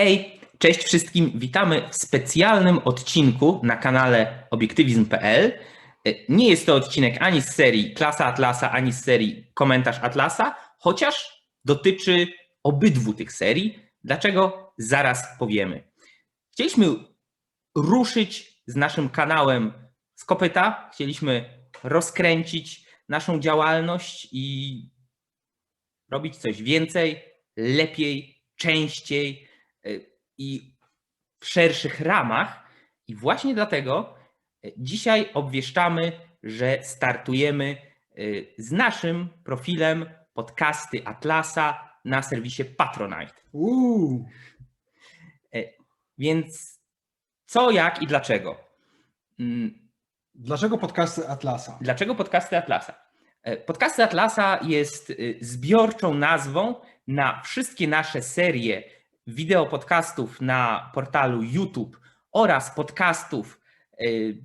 Hej, cześć wszystkim. Witamy w specjalnym odcinku na kanale obiektywizm.pl. Nie jest to odcinek ani z serii Klasa Atlasa, ani z serii Komentarz Atlasa, chociaż dotyczy obydwu tych serii. Dlaczego? Zaraz powiemy. Chcieliśmy ruszyć z naszym kanałem z kopyta. Chcieliśmy rozkręcić naszą działalność i robić coś więcej, lepiej, częściej i w szerszych ramach. I właśnie dlatego y, dzisiaj obwieszczamy, że startujemy y, z naszym profilem podcasty Atlasa na serwisie Patronite. Uuu, Więc co, jak i dlaczego? Mm, dlaczego podcasty Atlasa? Dlaczego podcasty Atlasa? Podcasty Atlasa jest y, zbiorczą nazwą na wszystkie nasze serie wideo podcastów na portalu YouTube oraz podcastów y,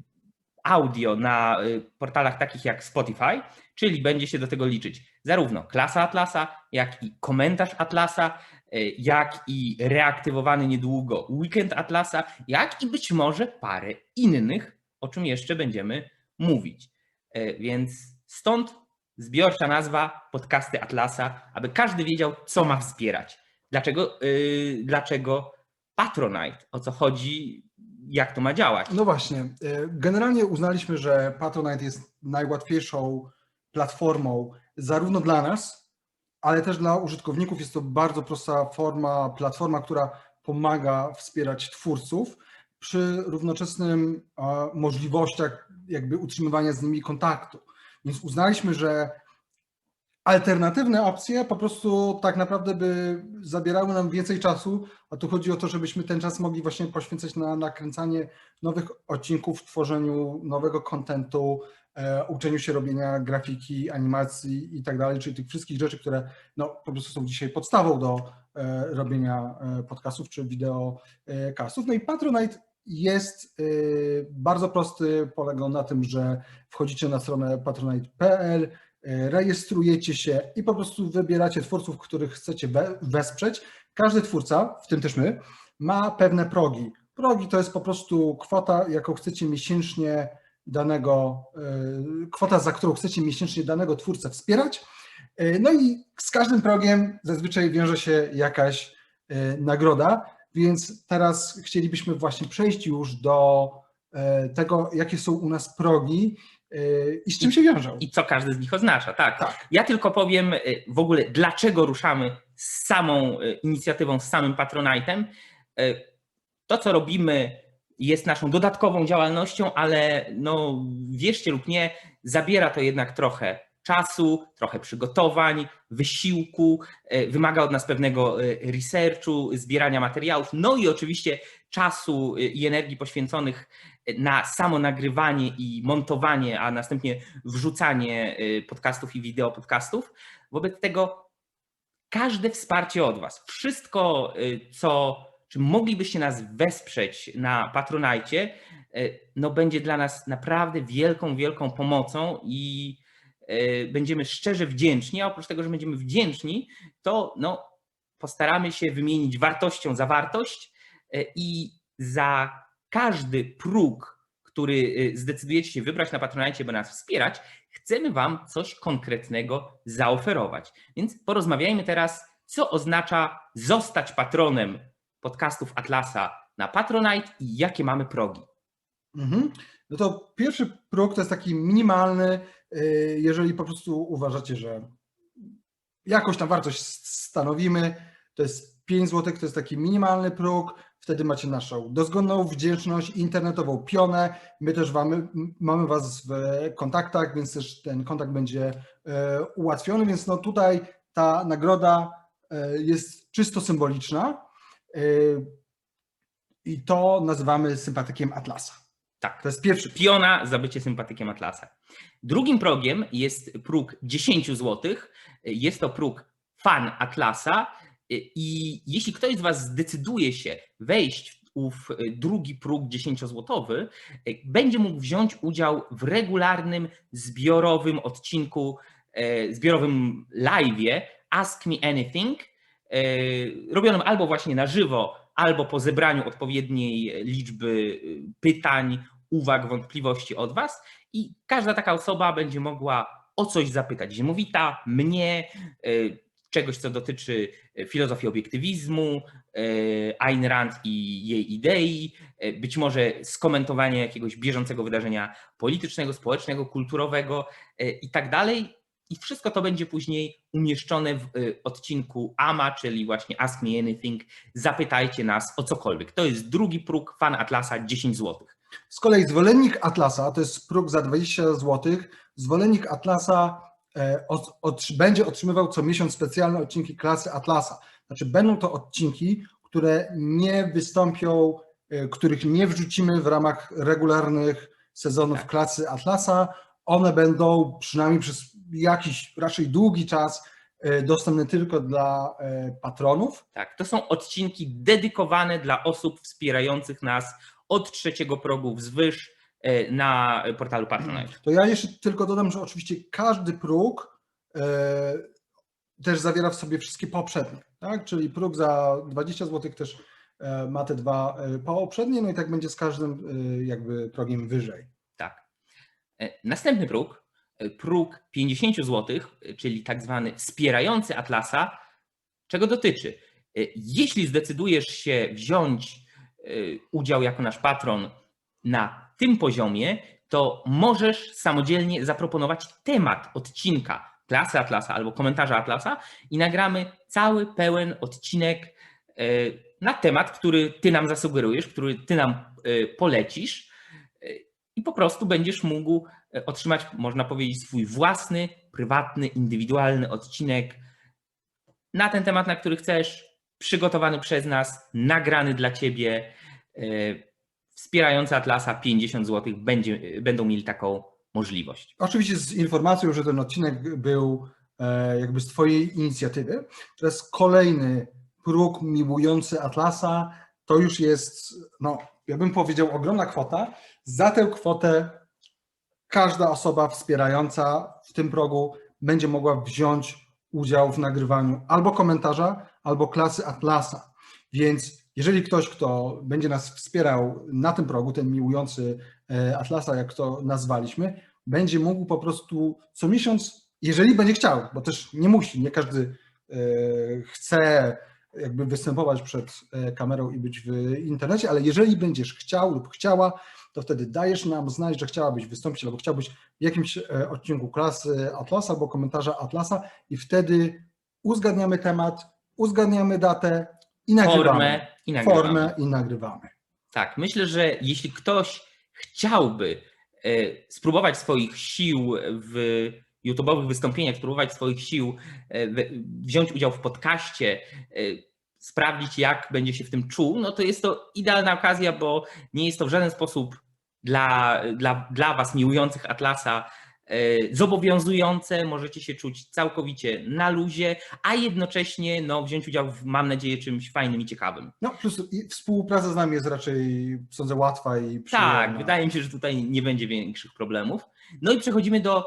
audio na y, portalach takich jak Spotify, czyli będzie się do tego liczyć zarówno klasa Atlasa, jak i komentarz Atlasa, y, jak i reaktywowany niedługo weekend Atlasa, jak i być może parę innych, o czym jeszcze będziemy mówić. Więc stąd zbiorcza nazwa podcasty Atlasa, aby każdy wiedział, co ma wspierać. Dlaczego, yy, dlaczego Patronite? O co chodzi? Jak to ma działać? No właśnie, e, generalnie uznaliśmy, że Patronite jest najłatwiejszą platformą zarówno dla nas, ale też dla użytkowników. Jest to bardzo prosta forma, platforma, która pomaga wspierać twórców przy równoczesnym możliwościach jakby utrzymywania z nimi kontaktu. Więc uznaliśmy, że alternatywne opcje po prostu tak naprawdę by zabierały nam więcej czasu, a tu chodzi o to, żebyśmy ten czas mogli właśnie poświęcać na nakręcanie nowych odcinków, tworzeniu nowego kontentu, e, uczeniu się robienia grafiki, animacji i tak dalej, czyli tych wszystkich rzeczy, które no, po prostu są dzisiaj podstawą do e, robienia e, podcastów czy wideokastów. No i Patronite jest e, bardzo prosty, polega na tym, że wchodzicie na stronę patronite.pl, rejestrujecie się i po prostu wybieracie twórców, których chcecie we- wesprzeć. Każdy twórca, w tym też my, ma pewne progi. Progi to jest po prostu kwota, jaką chcecie miesięcznie danego, e, kwota, za którą chcecie miesięcznie danego twórcę wspierać. E, No i z każdym progiem zazwyczaj wiąże się jakaś e, nagroda, więc teraz chcielibyśmy właśnie przejść już do e, tego, jakie są u nas progi e, i z czym się wiążą. I co każdy z nich oznacza? Tak. Tak. Ja tylko powiem y, w ogóle, dlaczego ruszamy z samą y, inicjatywą, z samym Patronite'em. To, co robimy, jest naszą dodatkową działalnością, ale no, wierzcie lub nie, zabiera to jednak trochę czasu, trochę przygotowań, wysiłku, wymaga od nas pewnego researchu, zbierania materiałów, no i oczywiście czasu i energii poświęconych na samo nagrywanie i montowanie, a następnie wrzucanie y, podcastów i wideo podcastów. Wobec tego każde wsparcie od Was, wszystko, y, co, czym moglibyście nas wesprzeć na Patronajcie, y, no będzie dla nas naprawdę wielką, wielką pomocą i będziemy szczerze wdzięczni, a oprócz tego, że będziemy wdzięczni, to no, postaramy się wymienić wartością za wartość i za każdy próg, który y, zdecydujecie się wybrać na Patronite, by nas wspierać, chcemy Wam coś konkretnego zaoferować. Więc porozmawiajmy teraz, co oznacza zostać patronem podcastów Atlasa na Patronite i jakie mamy progi. Mhm. No to pierwszy próg to jest taki minimalny, y, jeżeli po prostu uważacie, że jakąś tam wartość stanowimy, to jest 5 zł, to jest taki minimalny próg, wtedy macie naszą dozgonną wdzięczność, internetową pionę, my też wamy, mamy Was w kontaktach, więc też ten kontakt będzie e, ułatwiony, więc no tutaj ta nagroda e, jest czysto symboliczna e, i to nazywamy sympatykiem Atlasa. Tak, To jest pierwszy piona za bycie sympatykiem Atlasa. Drugim progiem jest próg 10 zł. Jest to próg fan Atlasa i jeśli ktoś z Was zdecyduje się wejść w ów drugi próg 10-złotowy, będzie mógł wziąć udział w regularnym, zbiorowym odcinku, e, zbiorowym live'ie Ask Me Anything, e, robionym albo właśnie na żywo albo po zebraniu odpowiedniej liczby pytań, uwag, wątpliwości od Was. I każda taka osoba będzie mogła o coś zapytać. Ziemowita, mnie, czegoś, co dotyczy y, filozofii obiektywizmu, Ayn Rand i jej idei, być może skomentowania jakiegoś bieżącego wydarzenia politycznego, społecznego, kulturowego i tak dalej. I wszystko to będzie później umieszczone w odcinku AMA, czyli właśnie Ask Me Anything. Zapytajcie nas o cokolwiek. To jest drugi próg fan Atlasa 10 zł. Z kolei zwolennik Atlasa, to jest próg za 20 zł, zwolennik Atlasa e, będzie otrzymywał co miesiąc specjalne odcinki klasy Atlasa. Znaczy będą to odcinki, które nie wystąpią, e, których nie wrzucimy w ramach regularnych sezonów Tak. klasy Atlasa. One będą przynajmniej przez jakiś raczej długi czas e, dostępne tylko dla e, patronów. Tak, to są odcinki dedykowane dla osób wspierających nas od trzeciego progu wzwyż e, na portalu Patronite. To ja jeszcze tylko dodam, że oczywiście każdy próg e, też zawiera w sobie wszystkie poprzednie, tak? Czyli próg za 20 zł też e, ma te dwa e, poprzednie, no i tak będzie z każdym e, jakby progiem wyżej. Tak. E, Następny próg, e, próg 50 zł, czyli tak zwany wspierający Atlasa, czego dotyczy? E, Jeśli zdecydujesz się wziąć e, udział jako nasz patron na tym poziomie, to możesz samodzielnie zaproponować temat odcinka klasy Atlasa albo komentarza Atlasa i nagramy cały pełen odcinek e, na temat, który ty nam zasugerujesz, który ty nam e, polecisz e, i po prostu będziesz mógł otrzymać, można powiedzieć, swój własny, prywatny, indywidualny odcinek na ten temat, na który chcesz, przygotowany przez nas, nagrany dla ciebie. Wspierający Atlasa 50 zł będzie, będą mieli taką możliwość. Oczywiście z informacją, że ten odcinek był e, jakby z Twojej inicjatywy. Teraz kolejny próg miłujący Atlasa, to już jest, no, ja bym powiedział, ogromna kwota. Za tę kwotę każda osoba wspierająca w tym progu będzie mogła wziąć udział w nagrywaniu albo komentarza, albo klasy Atlasa. Więc jeżeli ktoś, kto będzie nas wspierał na tym progu, ten miłujący e, Atlasa, jak to nazwaliśmy, będzie mógł po prostu co miesiąc, jeżeli będzie chciał, bo też nie musi, nie każdy e, chce jakby występować przed e, kamerą i być w internecie, ale jeżeli będziesz chciał lub chciała, to wtedy dajesz nam znać, że chciałabyś wystąpić albo chciałbyś w jakimś odcinku klasy Atlasa albo komentarza Atlasa i wtedy uzgadniamy temat, uzgadniamy datę i nagrywamy. Formę i nagrywamy. Formę i nagrywamy. Tak, myślę, że jeśli ktoś chciałby e, spróbować swoich sił w YouTube'owych wystąpieniach, spróbować swoich sił, e, wziąć udział w podcaście, e, sprawdzić jak będzie się w tym czuł, no to jest to idealna okazja, bo nie jest to w żaden sposób dla, dla, dla Was miłujących Atlasa zobowiązujące, możecie się czuć całkowicie na luzie, a jednocześnie no, wziąć udział w, mam nadzieję, czymś fajnym i ciekawym. No plus współpraca z nami jest raczej, sądzę, łatwa i przyjemna. Tak, wydaje mi się, że tutaj nie będzie większych problemów. No i przechodzimy do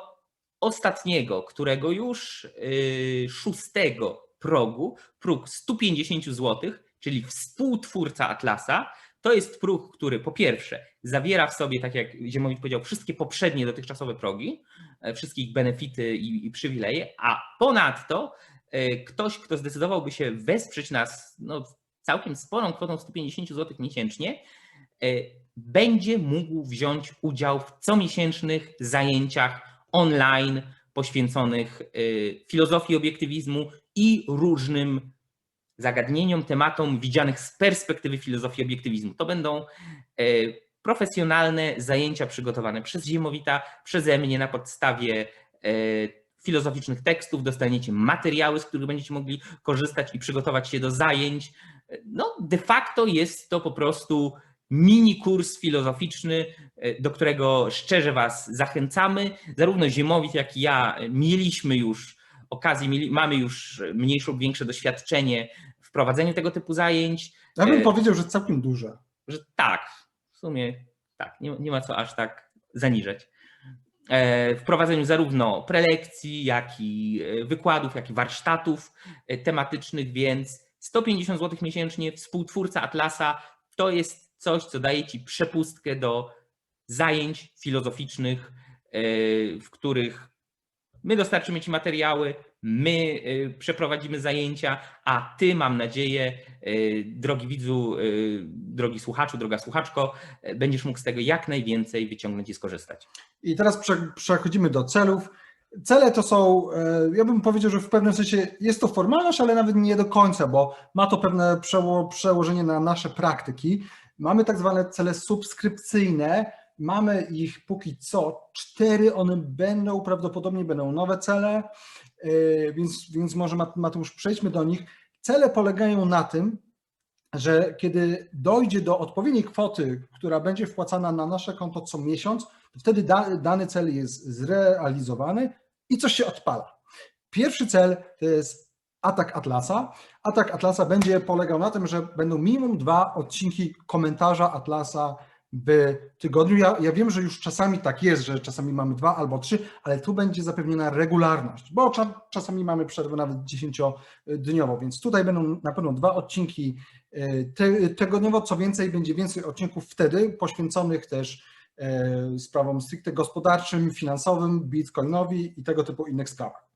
ostatniego, którego już yy, szóstego progu, próg 150 zł, czyli współtwórca Atlasa. To jest próg, który po pierwsze zawiera w sobie, tak jak Ziemowit powiedział, wszystkie poprzednie dotychczasowe progi, e, wszystkie ich benefity i, i przywileje, a ponadto e, ktoś, kto zdecydowałby się wesprzeć nas no, całkiem sporą kwotą 150 zł miesięcznie, e, będzie mógł wziąć udział w comiesięcznych zajęciach online poświęconych filozofii obiektywizmu i różnym zagadnieniom, tematom widzianych z perspektywy filozofii obiektywizmu. To będą y, profesjonalne zajęcia przygotowane przez Ziemowita, przeze mnie na podstawie y, filozoficznych tekstów. Dostaniecie materiały, z których będziecie mogli korzystać i przygotować się do zajęć. No, de facto jest to po prostu mini kurs filozoficzny, e, do którego szczerze Was zachęcamy. Zarówno Ziemowit, jak i ja mieliśmy już okazję, mamy już mniejsze lub większe doświadczenie w prowadzeniu tego typu zajęć. Ja bym E, powiedział, że całkiem duże. Że tak, w sumie tak, nie, nie ma co aż tak zaniżać. E, W prowadzeniu zarówno prelekcji, jak i e, wykładów, jak i warsztatów tematycznych, więc 150 zł miesięcznie, współtwórca Atlasa, to jest coś, co daje Ci przepustkę do zajęć filozoficznych, w których my dostarczymy Ci materiały, my yy, przeprowadzimy zajęcia, a Ty, mam nadzieję, yy, drogi widzu, drogi słuchaczu, droga słuchaczko, będziesz mógł z tego jak najwięcej wyciągnąć i skorzystać. I teraz prze- przechodzimy do celów. Cele to są, e, ja bym powiedział, że w pewnym sensie jest to formalność, ale nawet nie do końca, bo ma to pewne przeło- przełożenie na nasze praktyki. Mamy tak zwane cele subskrypcyjne, mamy ich póki co cztery, one będą, prawdopodobnie będą nowe cele, e, więc, więc może Mat- Mateusz przejdźmy do nich. Cele polegają na tym, że kiedy dojdzie do odpowiedniej kwoty, która będzie wpłacana na nasze konto co miesiąc, to wtedy da, dany cel jest zrealizowany i coś się odpala. Pierwszy cel to jest atak Atlasa. Atak Atlasa będzie polegał na tym, że będą minimum dwa odcinki komentarza Atlasa w tygodniu. Ja, ja wiem, że już czasami tak jest, że czasami mamy dwa albo trzy, ale tu będzie zapewniona regularność, bo cza, czasami mamy przerwę nawet dziesięciodniową, więc tutaj będą na pewno dwa odcinki ty, tygodniowo. Co więcej, będzie więcej odcinków wtedy poświęconych też e, sprawom stricte gospodarczym, finansowym, bitcoinowi i tego typu innych sprawach.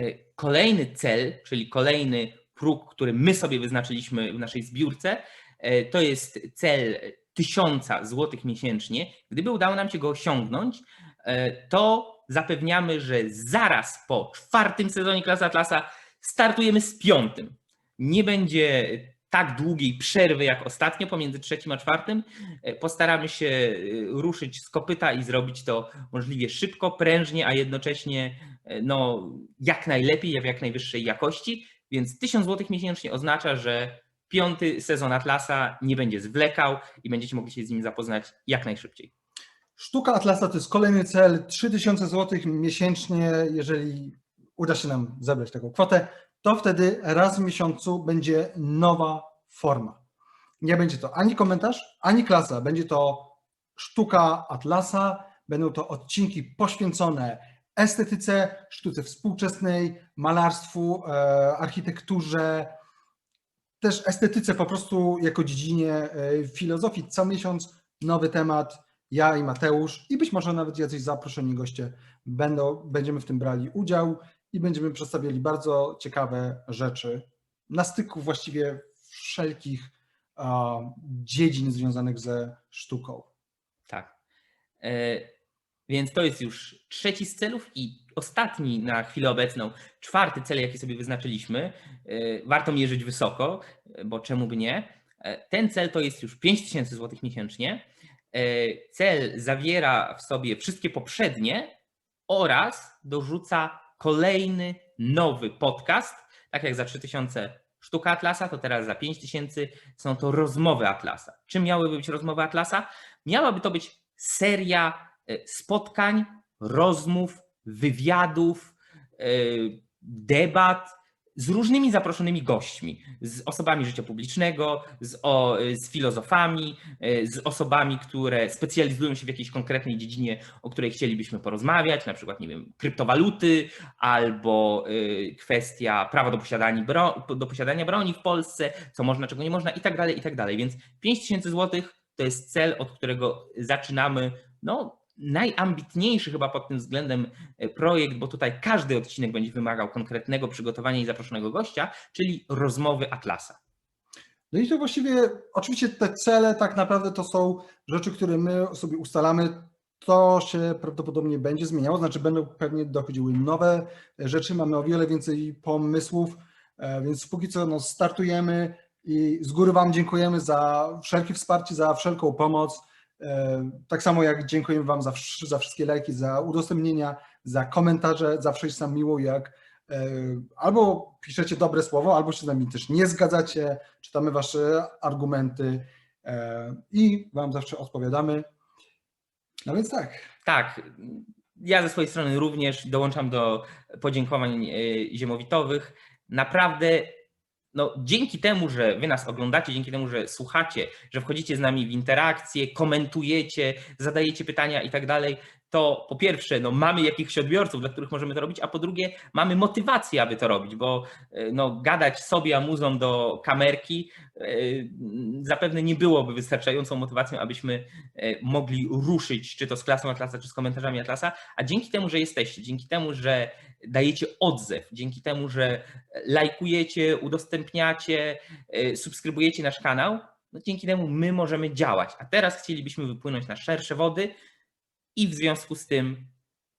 E, Kolejny cel, czyli kolejny próg, który my sobie wyznaczyliśmy w naszej zbiórce, e, to jest cel 1000 złotych miesięcznie. Gdyby udało nam się go osiągnąć, e, to zapewniamy, że zaraz po czwartym sezonie Klasa Atlasa startujemy z piątym. Nie będzie tak długiej przerwy jak ostatnio pomiędzy trzecim a czwartym. E, Postaramy się e, ruszyć z kopyta i zrobić to możliwie szybko, prężnie, a jednocześnie no, jak najlepiej, w jak najwyższej jakości. Więc 1000 zł miesięcznie oznacza, że piąty sezon Atlasa nie będzie zwlekał i będziecie mogli się z nim zapoznać jak najszybciej. Sztuka Atlasa to jest kolejny cel, 3000 zł miesięcznie, jeżeli uda się nam zebrać taką kwotę, to wtedy raz w miesiącu będzie nowa forma. Nie będzie to ani komentarz, ani klasa, będzie to sztuka Atlasa, będą to odcinki poświęcone estetyce, sztuce współczesnej, malarstwu, e, architekturze, też estetyce po prostu jako dziedzinie e, filozofii. Co miesiąc nowy temat, ja i Mateusz i być może nawet jacyś zaproszeni goście będą, będziemy w tym brali udział i będziemy przedstawiali bardzo ciekawe rzeczy na styku właściwie wszelkich dziedzin związanych ze sztuką. Tak. E, Więc to jest już trzeci z celów i ostatni na chwilę obecną, czwarty cel, jaki sobie wyznaczyliśmy. E, Warto mierzyć wysoko, e, bo czemu by nie. E, Ten cel to jest już 5000 zł miesięcznie. Cel zawiera w sobie wszystkie poprzednie oraz dorzuca kolejny nowy podcast. Tak jak za 3000 sztuka Atlasa, to teraz za 5000 są to rozmowy Atlasa. Czym miałyby być rozmowy Atlasa? Miałaby to być seria spotkań, rozmów, wywiadów, e, debat z różnymi zaproszonymi gośćmi, z osobami życia publicznego, z, o, z filozofami, e, z osobami, które specjalizują się w jakiejś konkretnej dziedzinie, o której chcielibyśmy porozmawiać, na przykład, nie wiem, kryptowaluty albo e, kwestia prawa do posiadania, bro, do posiadania broni w Polsce, co można, czego nie można i tak dalej, i tak dalej. Więc 5000 zł to jest cel, od którego zaczynamy, no najambitniejszy chyba pod tym względem e, projekt, bo tutaj każdy odcinek będzie wymagał konkretnego przygotowania i zaproszonego gościa, czyli rozmowy Atlasa. No i to właściwie, oczywiście te cele tak naprawdę to są rzeczy, które my sobie ustalamy. To się prawdopodobnie będzie zmieniało, znaczy będą pewnie dochodziły nowe rzeczy, mamy o wiele więcej pomysłów, e, więc póki co no, startujemy i z góry Wam dziękujemy za wszelkie wsparcie, za wszelką pomoc. E, Tak samo jak dziękujemy Wam za, za wszystkie lajki, za udostępnienia, za komentarze, zawsze jest nam miło, jak e, albo piszecie dobre słowo, albo się z nami też nie zgadzacie, czytamy Wasze argumenty e, i Wam zawsze odpowiadamy. No więc tak. Tak, ja ze swojej strony również dołączam do podziękowań ziemowitowych. Naprawdę, no, dzięki temu, że wy nas oglądacie, dzięki temu, że słuchacie, że wchodzicie z nami w interakcję, komentujecie, zadajecie pytania i tak dalej, to po pierwsze, no, mamy jakichś odbiorców, dla których możemy to robić, a po drugie, mamy motywację, aby to robić, bo e, no, gadać sobie amuzą do kamerki e, zapewne nie byłoby wystarczającą motywacją, abyśmy e, mogli ruszyć, czy to z klasą Atlasa, czy z komentarzami Atlasa, a dzięki temu, że jesteście, dzięki temu, że dajecie odzew, dzięki temu, że lajkujecie, udostępniacie, subskrybujecie nasz kanał, no dzięki temu my możemy działać. A teraz chcielibyśmy wypłynąć na szersze wody i w związku z tym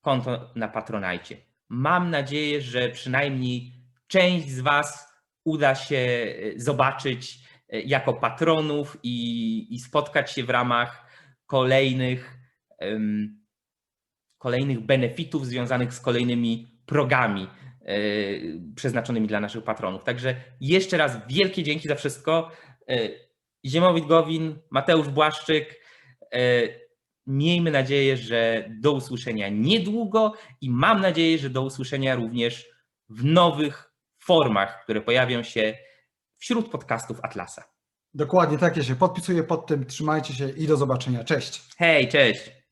konto na Patronajcie. Mam nadzieję, że przynajmniej część z Was uda się e, zobaczyć e, jako patronów i, i spotkać się w ramach kolejnych, em, kolejnych benefitów związanych z kolejnymi progami e, przeznaczonymi dla naszych patronów. Także jeszcze raz wielkie dzięki za wszystko. E, Ziemowit Gowin, Mateusz Błaszczyk. Miejmy nadzieję, że do usłyszenia niedługo i mam nadzieję, że do usłyszenia również w nowych formach, które pojawią się wśród podcastów Atlasa. Dokładnie, tak ja się podpisuję pod tym. Trzymajcie się i do zobaczenia. Cześć. Hej, cześć!